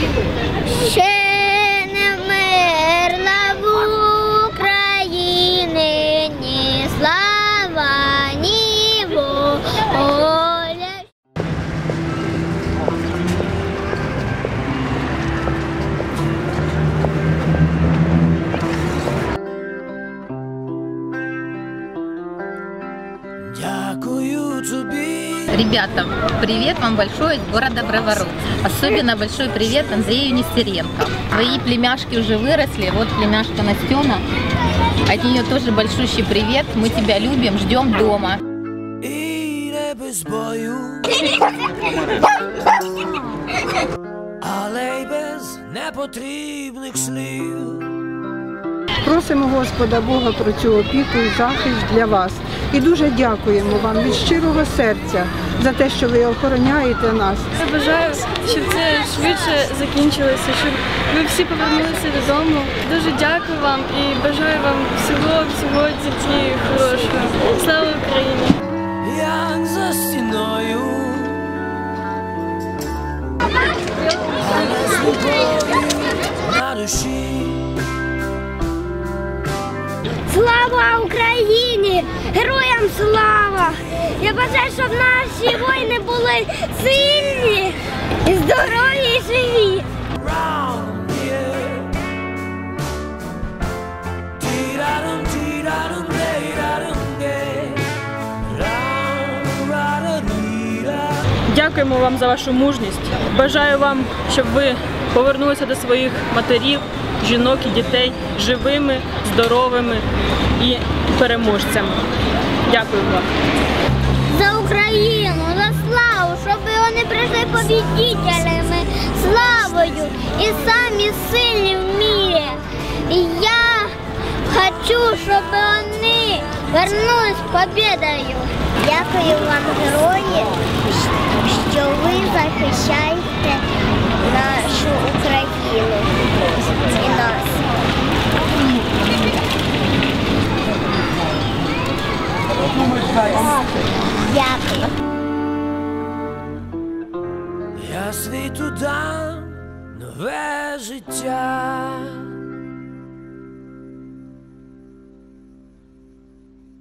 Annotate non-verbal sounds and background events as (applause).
sentido. Дякую тобі. Ребята, привет вам большой из города Броваров. Особенно большой привет Андрею Нестеренко. Твои племяшки уже выросли. Вот племяшка Настена. От нее тоже большущий привет. Мы тебя любим, ждем дома. І не без бою. (laughs) Але й без непотрібних слів. Просимо Господа Бога про цю опіку і захист для вас. І дуже дякуємо вам від щирого серця за те, що ви охороняєте нас. Я бажаю, щоб це швидше закінчилося, щоб ви всі повернулися додому. Дуже дякую вам і бажаю вам всього, всього тільки хорошого. Слава Україні! як за стіною. Але з любов'ю на душі. Слава Україні! Героям слава! Я бажаю, щоб наші воїни були сильні, і здорові і живі. Дякуємо вам за вашу мужність. Бажаю вам, щоб ви повернулися до своїх матерів, жінок і дітей живими, здоровими і переможцями. Дякую вам. За Україну, за славу, щоб вони прийшли побідителями, славою і самі сильні в мірі. І я хочу, щоб вони вернулись побідою. Дякую вам, герої, що ви Дякую. Я світу дам нове життя.